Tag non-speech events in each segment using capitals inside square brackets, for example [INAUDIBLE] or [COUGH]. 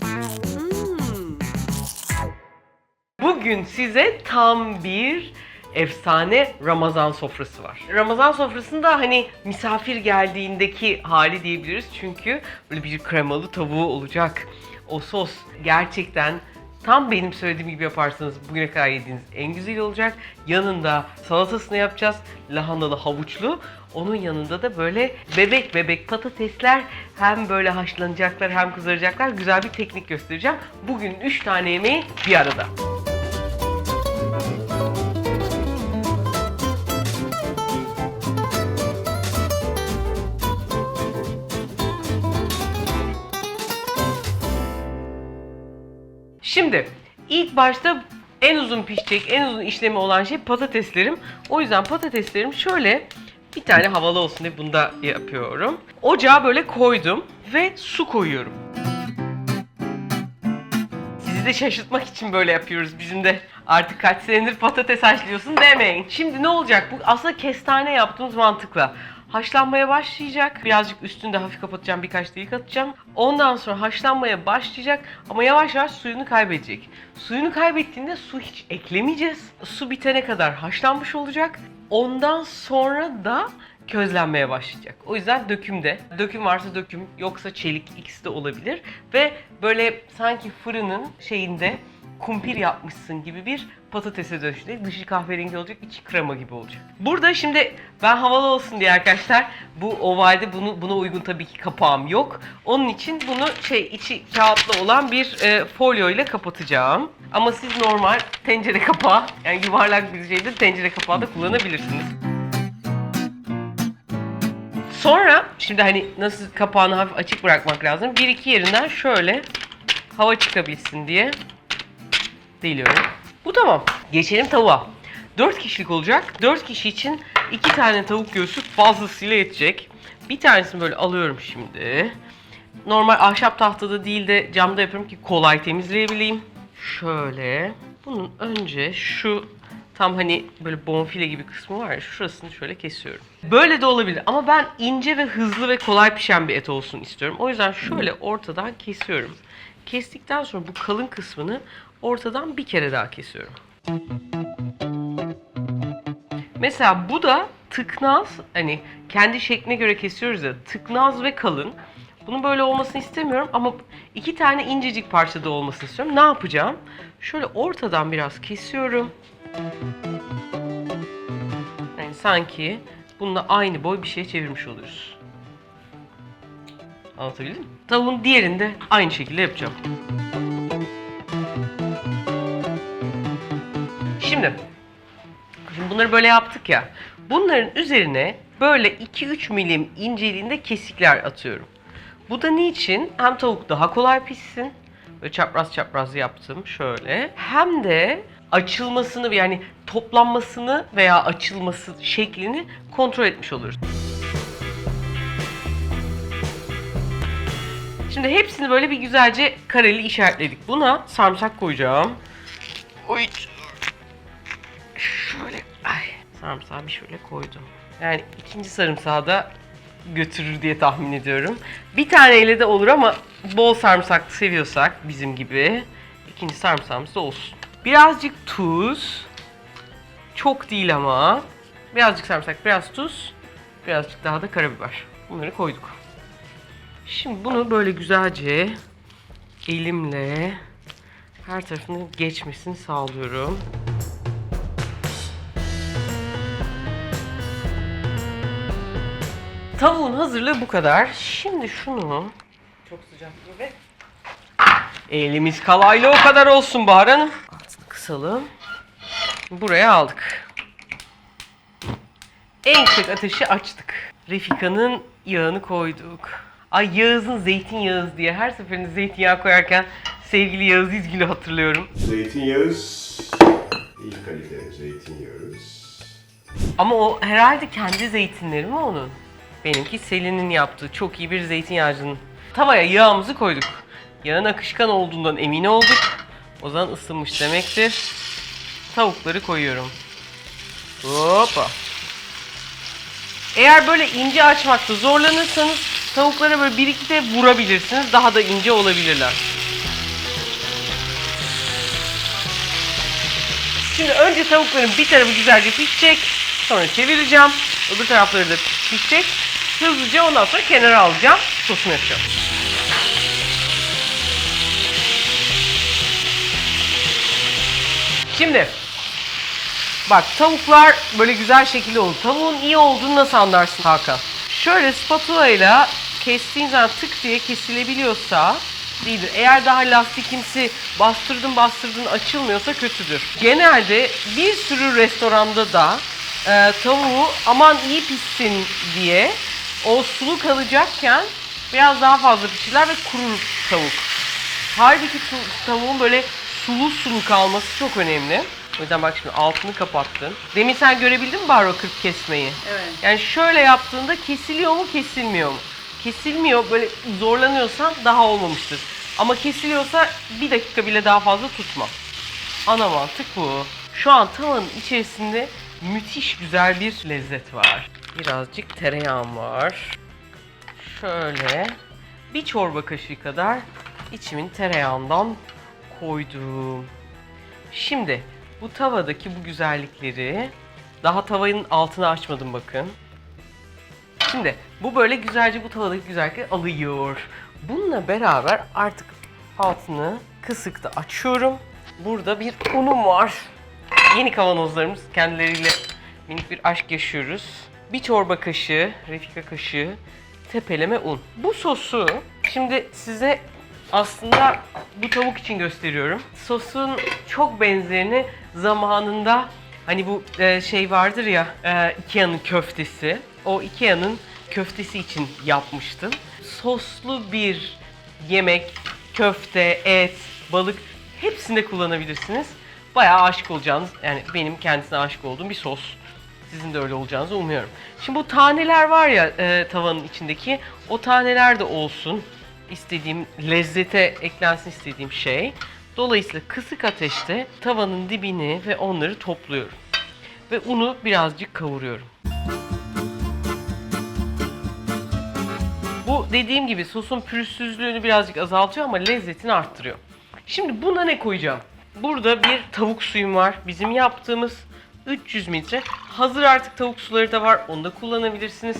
Hmm. Bugün size tam bir efsane Ramazan sofrası var. Ramazan sofrasında hani misafir geldiğindeki hali diyebiliriz çünkü böyle bir kremalı tavuğu olacak. O sos gerçekten tam benim söylediğim gibi yaparsanız bugüne kadar yediğiniz en güzel olacak. Yanında salatasını yapacağız. Lahanalı havuçlu. Onun yanında da böyle bebek bebek patatesler hem böyle haşlanacaklar hem kızaracaklar. Güzel bir teknik göstereceğim. Bugün 3 tane yemeği bir arada. Şimdi ilk başta en uzun pişecek, en uzun işlemi olan şey patateslerim. O yüzden patateslerim şöyle bir tane havalı olsun diye bunda yapıyorum. Ocağa böyle koydum ve su koyuyorum. Sizi de şaşırtmak için böyle yapıyoruz bizim de. Artık kaç senedir patates haşlıyorsun demeyin. Şimdi ne olacak? Bu aslında kestane yaptığımız mantıkla. Haşlanmaya başlayacak. Birazcık üstünde hafif kapatacağım. Birkaç delik atacağım. Ondan sonra haşlanmaya başlayacak. Ama yavaş yavaş suyunu kaybedecek. Suyunu kaybettiğinde su hiç eklemeyeceğiz. Su bitene kadar haşlanmış olacak. Ondan sonra da közlenmeye başlayacak. O yüzden dökümde. Döküm varsa döküm, yoksa çelik ikisi de olabilir. Ve böyle sanki fırının şeyinde kumpir yapmışsın gibi bir patatese dönüşecek. Dışı kahverengi olacak, içi krema gibi olacak. Burada şimdi ben havalı olsun diye arkadaşlar bu ovalde bunu buna uygun tabii ki kapağım yok. Onun için bunu şey içi kağıtlı olan bir e, folyo ile kapatacağım. Ama siz normal tencere kapağı yani yuvarlak bir şeyde tencere kapağı da kullanabilirsiniz. Sonra şimdi hani nasıl kapağını hafif açık bırakmak lazım. Bir iki yerinden şöyle hava çıkabilsin diye deliyorum. Bu tamam. Geçelim tavuğa. 4 kişilik olacak. 4 kişi için 2 tane tavuk göğsü fazlasıyla yetecek. Bir tanesini böyle alıyorum şimdi. Normal ahşap tahtada değil de camda yapıyorum ki kolay temizleyebileyim. Şöyle. Bunun önce şu tam hani böyle bonfile gibi kısmı var ya şurasını şöyle kesiyorum. Böyle de olabilir ama ben ince ve hızlı ve kolay pişen bir et olsun istiyorum. O yüzden şöyle ortadan kesiyorum. Kestikten sonra bu kalın kısmını ortadan bir kere daha kesiyorum. Mesela bu da tıknaz hani kendi şekline göre kesiyoruz ya tıknaz ve kalın. Bunun böyle olmasını istemiyorum ama iki tane incecik parçada olmasını istiyorum. Ne yapacağım? Şöyle ortadan biraz kesiyorum. Yani sanki bununla aynı boy bir şey çevirmiş oluyoruz. Anlatabildim mi? Tavuğun diğerini de aynı şekilde yapacağım. Şimdi, şimdi bunları böyle yaptık ya. Bunların üzerine böyle 2-3 milim inceliğinde kesikler atıyorum. Bu da niçin? Hem tavuk daha kolay pişsin. Böyle çapraz çapraz yaptım şöyle. Hem de açılmasını yani toplanmasını veya açılması şeklini kontrol etmiş oluruz. Şimdi hepsini böyle bir güzelce kareli işaretledik. Buna sarımsak koyacağım. Oy. Şöyle ay sarımsağı bir şöyle koydum. Yani ikinci sarımsağı da götürür diye tahmin ediyorum. Bir taneyle de olur ama bol sarımsaklı seviyorsak bizim gibi ikinci sarımsağımız da olsun. Birazcık tuz. Çok değil ama. Birazcık sarımsak, biraz tuz. Birazcık daha da karabiber. Bunları koyduk. Şimdi bunu böyle güzelce elimle her tarafını geçmesini sağlıyorum. Tavuğun hazırlığı bu kadar. Şimdi şunu çok sıcak ve elimiz kalaylı o kadar olsun Bahar Hanım. Kısalım. Buraya aldık. En yüksek ateşi açtık. Refika'nın yağını koyduk. Ay Yağız'ın zeytinyağı diye her seferinde zeytinyağı koyarken sevgili Yağız İzgül'ü hatırlıyorum. Zeytinyağı, iyi kalite zeytinyağı. Ama o herhalde kendi zeytinleri mi onun? Benimki Selin'in yaptığı çok iyi bir zeytinyağcının. Tavaya yağımızı koyduk. Yağın akışkan olduğundan emin olduk. O zaman ısınmış demektir. Tavukları koyuyorum. Hoppa. Eğer böyle ince açmakta zorlanırsanız tavuklara böyle bir iki de vurabilirsiniz. Daha da ince olabilirler. Şimdi önce tavukların bir tarafı güzelce pişecek. Sonra çevireceğim. Öbür tarafları da pişecek. Hızlıca ondan sonra kenara alacağım. Sosunu yapacağım. Şimdi bak tavuklar böyle güzel şekilde oldu. Tavuğun iyi olduğunu nasıl anlarsın Hakan? Şöyle spatula ile kestiğin zaman tık diye kesilebiliyorsa iyidir. Eğer daha lastikimsi bastırdın bastırdın açılmıyorsa kötüdür. Genelde bir sürü restoranda da e, tavuğu aman iyi pişsin diye o sulu kalacakken biraz daha fazla pişirirler ve kurur tavuk. Halbuki tavuğun böyle sulu sulu kalması çok önemli. O yüzden bak şimdi altını kapattın. Demin sen görebildin mi baro kırk kesmeyi? Evet. Yani şöyle yaptığında kesiliyor mu kesilmiyor mu? Kesilmiyor böyle zorlanıyorsan daha olmamıştır. Ama kesiliyorsa bir dakika bile daha fazla tutma. Ana mantık bu. Şu an tavanın içerisinde müthiş güzel bir lezzet var. Birazcık tereyağım var. Şöyle bir çorba kaşığı kadar içimin tereyağından koydum. Şimdi bu tavadaki bu güzellikleri daha tavanın altını açmadım bakın. Şimdi bu böyle güzelce bu tavadaki güzellikleri alıyor. Bununla beraber artık altını kısıkta açıyorum. Burada bir unum var. Yeni kavanozlarımız kendileriyle minik bir aşk yaşıyoruz. Bir çorba kaşığı, refika kaşığı tepeleme un. Bu sosu şimdi size aslında bu tavuk için gösteriyorum. Sosun çok benzerini zamanında hani bu e, şey vardır ya e, Ikea'nın köftesi. O Ikea'nın köftesi için yapmıştım. Soslu bir yemek, köfte, et, balık hepsinde kullanabilirsiniz. Bayağı aşık olacağınız, yani benim kendisine aşık olduğum bir sos. Sizin de öyle olacağınızı umuyorum. Şimdi bu taneler var ya e, tavanın içindeki, o taneler de olsun. İstediğim lezzete eklensin istediğim şey. Dolayısıyla kısık ateşte tavanın dibini ve onları topluyorum. Ve unu birazcık kavuruyorum. Bu dediğim gibi sosun pürüzsüzlüğünü birazcık azaltıyor ama lezzetini arttırıyor. Şimdi buna ne koyacağım? Burada bir tavuk suyum var. Bizim yaptığımız 300 mililitre. Hazır artık tavuk suları da var. Onu da kullanabilirsiniz.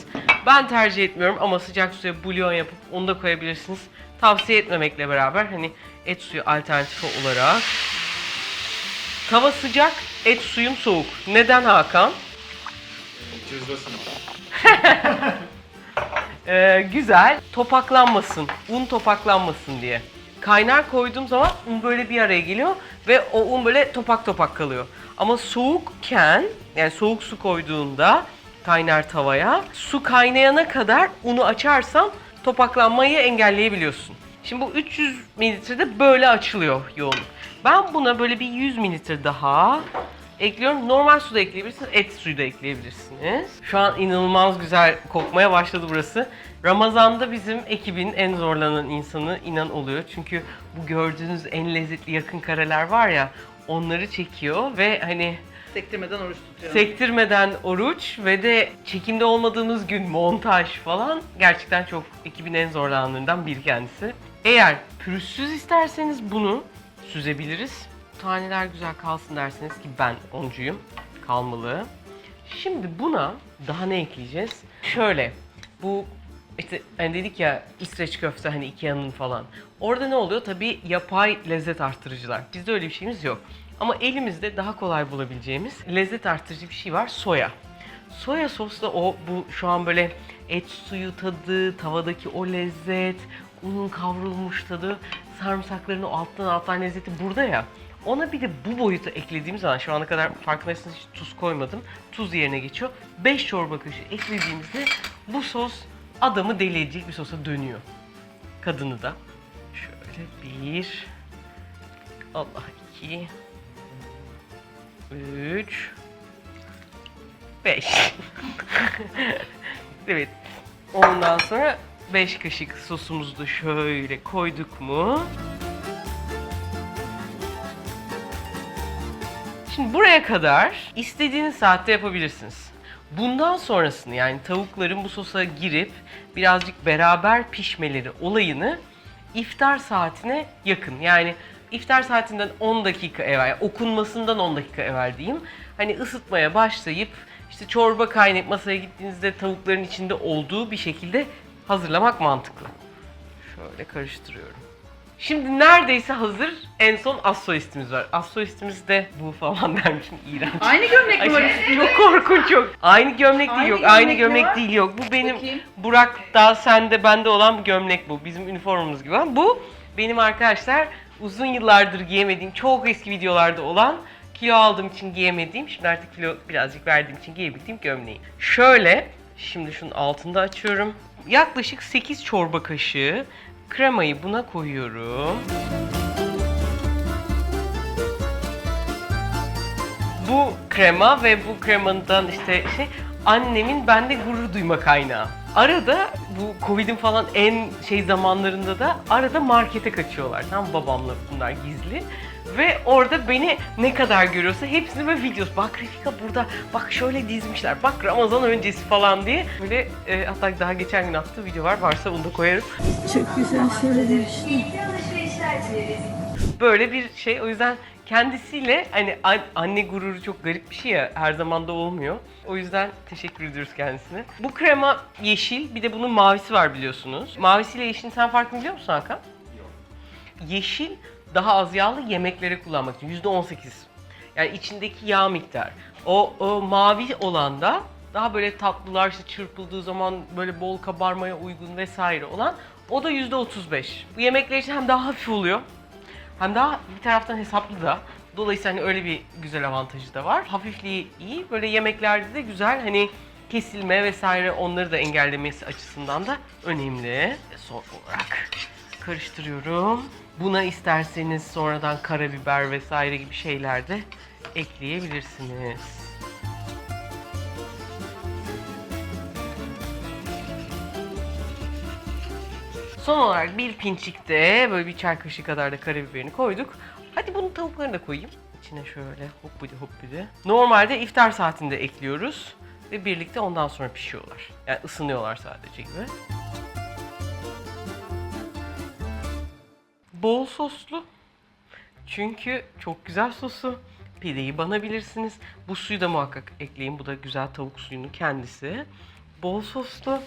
Ben tercih etmiyorum ama sıcak suya bulyon yapıp onu da koyabilirsiniz. Tavsiye etmemekle beraber hani et suyu alternatifi olarak. Tava sıcak, et suyum soğuk. Neden Hakan? Cızlasın. [LAUGHS] Ee, güzel. Topaklanmasın. Un topaklanmasın diye. Kaynar koyduğum zaman un böyle bir araya geliyor ve o un böyle topak topak kalıyor. Ama soğukken yani soğuk su koyduğunda kaynar tavaya su kaynayana kadar unu açarsan topaklanmayı engelleyebiliyorsun. Şimdi bu 300 mililitrede böyle açılıyor yoğunluk. Ben buna böyle bir 100 mililitre daha ekliyorum. Normal su da ekleyebilirsiniz, et suyu da ekleyebilirsiniz. Şu an inanılmaz güzel kokmaya başladı burası. Ramazan'da bizim ekibin en zorlanan insanı inan oluyor. Çünkü bu gördüğünüz en lezzetli yakın kareler var ya onları çekiyor ve hani Sektirmeden oruç tutuyor. sektirmeden oruç ve de çekimde olmadığımız gün montaj falan gerçekten çok ekibin en zorlananlarından biri kendisi. Eğer pürüzsüz isterseniz bunu süzebiliriz. Taneler güzel kalsın derseniz ki ben oncuyum. Kalmalı. Şimdi buna daha ne ekleyeceğiz? Şöyle bu işte hani dedik ya İsveç köfte hani Ikea'nın falan. Orada ne oluyor? Tabii yapay lezzet arttırıcılar. Bizde öyle bir şeyimiz yok. Ama elimizde daha kolay bulabileceğimiz lezzet arttırıcı bir şey var. Soya. Soya sosla o bu şu an böyle et suyu tadı, tavadaki o lezzet, unun kavrulmuş tadı, sarımsakların o alttan alttan lezzeti burada ya. Ona bir de bu boyutu eklediğim zaman şu ana kadar farkındaysanız hiç tuz koymadım. Tuz yerine geçiyor. 5 çorba kaşığı eklediğimizde bu sos adamı deli edecek bir sosa dönüyor. Kadını da. Şöyle bir. Allah iki. Üç. Beş. [LAUGHS] evet. Ondan sonra 5 kaşık sosumuzu da şöyle koyduk mu? Şimdi buraya kadar istediğiniz saatte yapabilirsiniz. Bundan sonrasını yani tavukların bu sosa girip birazcık beraber pişmeleri olayını iftar saatine yakın. Yani iftar saatinden 10 dakika evvel, okunmasından 10 dakika evvel diyeyim. Hani ısıtmaya başlayıp işte çorba kaynayıp masaya gittiğinizde tavukların içinde olduğu bir şekilde hazırlamak mantıklı. Şöyle karıştırıyorum. Şimdi neredeyse hazır. En son as solistimiz var. As solistimiz de bu falan [LAUGHS] dermişim iğrenç. Aynı gömlek mi var? [LAUGHS] çok korkunç yok. Aynı gömlek değil Aynı yok. gömlek Aynı mi gömlek var? değil yok. Bu benim Bakayım. Burak daha sende bende olan bir gömlek bu. Bizim üniformamız gibi. ama Bu benim arkadaşlar uzun yıllardır giyemediğim, çok eski videolarda olan kilo aldığım için giyemediğim, şimdi artık kilo birazcık verdiğim için giyebildiğim gömleğim. Şöyle, şimdi şunun altında açıyorum. Yaklaşık 8 çorba kaşığı kremayı buna koyuyorum. bu krema ve bu kremandan işte şey annemin bende gurur duyma kaynağı. Arada bu Covid'in falan en şey zamanlarında da arada markete kaçıyorlar. Tam babamla bunlar gizli. Ve orada beni ne kadar görüyorsa hepsini böyle videosu. Bak Refika burada, bak şöyle dizmişler, bak Ramazan öncesi falan diye. Böyle e, hatta daha geçen gün attığı video var. Varsa onu da koyarım. Çok güzel söylemiştin. böyle bir şey. O yüzden kendisiyle hani an- anne gururu çok garip bir şey ya her zaman da olmuyor. O yüzden teşekkür ediyoruz kendisine. Bu krema yeşil bir de bunun mavisi var biliyorsunuz. Mavisiyle yeşilin sen farkını biliyor musun Hakan? Yok. Yeşil daha az yağlı yemeklere kullanmak için %18. Yani içindeki yağ miktarı. O, o mavi olan da daha böyle tatlılar işte çırpıldığı zaman böyle bol kabarmaya uygun vesaire olan o da %35. Bu yemekler için hem daha hafif oluyor hem daha bir taraftan hesaplı da. Dolayısıyla hani öyle bir güzel avantajı da var. Hafifliği iyi. Böyle yemeklerde de güzel hani kesilme vesaire onları da engellemesi açısından da önemli. Son olarak karıştırıyorum. Buna isterseniz sonradan karabiber vesaire gibi şeyler de ekleyebilirsiniz. Son olarak bir pinçikte böyle bir çay kaşığı kadar da karabiberini koyduk. Hadi bunun tavuklarını da koyayım. İçine şöyle hop bidi hop bidi. Normalde iftar saatinde ekliyoruz ve birlikte ondan sonra pişiyorlar. Yani ısınıyorlar sadece gibi. Bol soslu. Çünkü çok güzel sosu. Pideyi banabilirsiniz. Bu suyu da muhakkak ekleyin. Bu da güzel tavuk suyunun kendisi. Bol soslu.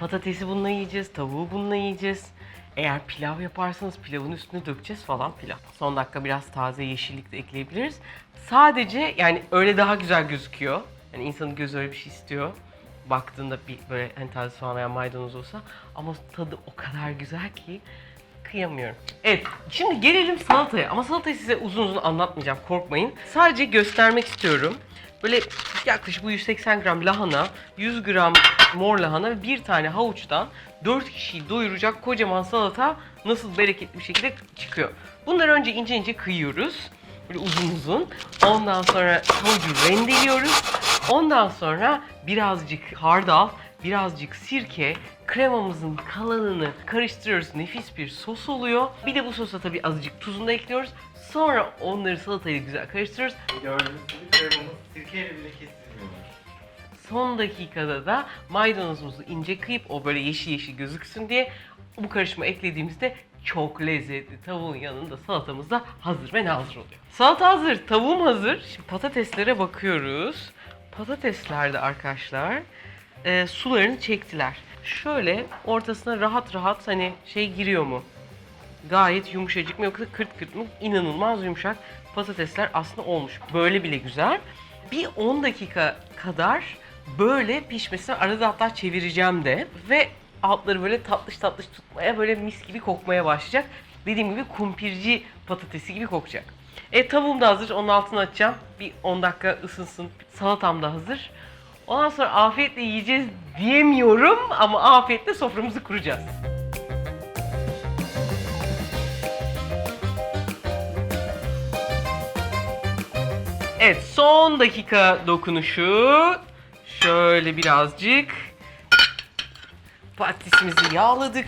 Patatesi bununla yiyeceğiz, tavuğu bununla yiyeceğiz. Eğer pilav yaparsanız pilavın üstüne dökeceğiz falan filan. Son dakika biraz taze yeşillik de ekleyebiliriz. Sadece yani öyle daha güzel gözüküyor. Yani insanın gözü öyle bir şey istiyor. Baktığında bir böyle hani taze soğan veya maydanoz olsa ama tadı o kadar güzel ki kıyamıyorum. Evet, şimdi gelelim salataya. Ama salatayı size uzun uzun anlatmayacağım, korkmayın. Sadece göstermek istiyorum. Böyle yaklaşık bu 180 gram lahana, 100 gram mor lahana ve bir tane havuçtan 4 kişiyi doyuracak kocaman salata nasıl bereketli bir şekilde çıkıyor. Bunları önce ince ince kıyıyoruz. Böyle uzun uzun. Ondan sonra havucu rendeliyoruz. Ondan sonra birazcık hardal, birazcık sirke, kremamızın kalanını karıştırıyoruz. Nefis bir sos oluyor. Bir de bu sosa tabii azıcık tuzunu da ekliyoruz. Sonra onları salatayla güzel karıştırıyoruz. Gördüğünüz gibi kremamız sirkeyle bile kestirmiyorlar. Son dakikada da maydanozumuzu ince kıyıp o böyle yeşil yeşil gözüksün diye bu karışıma eklediğimizde çok lezzetli tavuğun yanında salatamız da hazır ve nazır oluyor. Salata hazır, tavuğum hazır. Şimdi patateslere bakıyoruz. Patatesler de arkadaşlar e, sularını çektiler. Şöyle ortasına rahat rahat hani şey giriyor mu? Gayet yumuşacık mı yoksa kırt kırt mı? İnanılmaz yumuşak patatesler aslında olmuş. Böyle bile güzel. Bir 10 dakika kadar böyle pişmesine arada hatta çevireceğim de ve altları böyle tatlış tatlış tutmaya böyle mis gibi kokmaya başlayacak. Dediğim gibi kumpirci patatesi gibi kokacak. E tavuğum da hazır. Onun altını açacağım. Bir 10 dakika ısınsın. Salatam da hazır. Ondan sonra afiyetle yiyeceğiz diyemiyorum ama afiyetle soframızı kuracağız. Evet son dakika dokunuşu. Şöyle birazcık patatesimizi yağladık.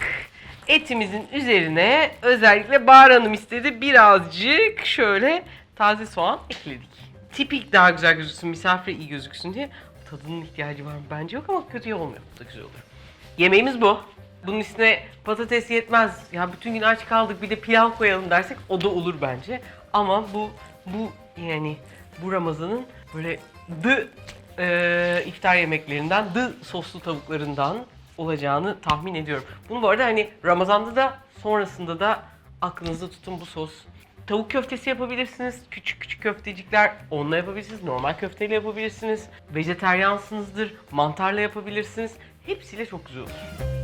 Etimizin üzerine özellikle Bahar Hanım istedi birazcık şöyle taze soğan ekledik. Tipik daha güzel gözüksün, misafire iyi gözüksün diye tadının ihtiyacı var mı? Bence yok ama kötü olmuyor. Bu da güzel oluyor. Yemeğimiz bu. Bunun üstüne patates yetmez. Ya bütün gün aç kaldık bir de pilav koyalım dersek o da olur bence. Ama bu bu yani bu Ramazan'ın böyle dı e, iftar yemeklerinden, dı soslu tavuklarından olacağını tahmin ediyorum. Bunu bu arada hani Ramazan'da da sonrasında da aklınızda tutun bu sos. Tavuk köftesi yapabilirsiniz. Küçük küçük köftecikler onunla yapabilirsiniz. Normal köfteyle yapabilirsiniz. Vejeteryansınızdır. Mantarla yapabilirsiniz. Hepsiyle çok güzel olur.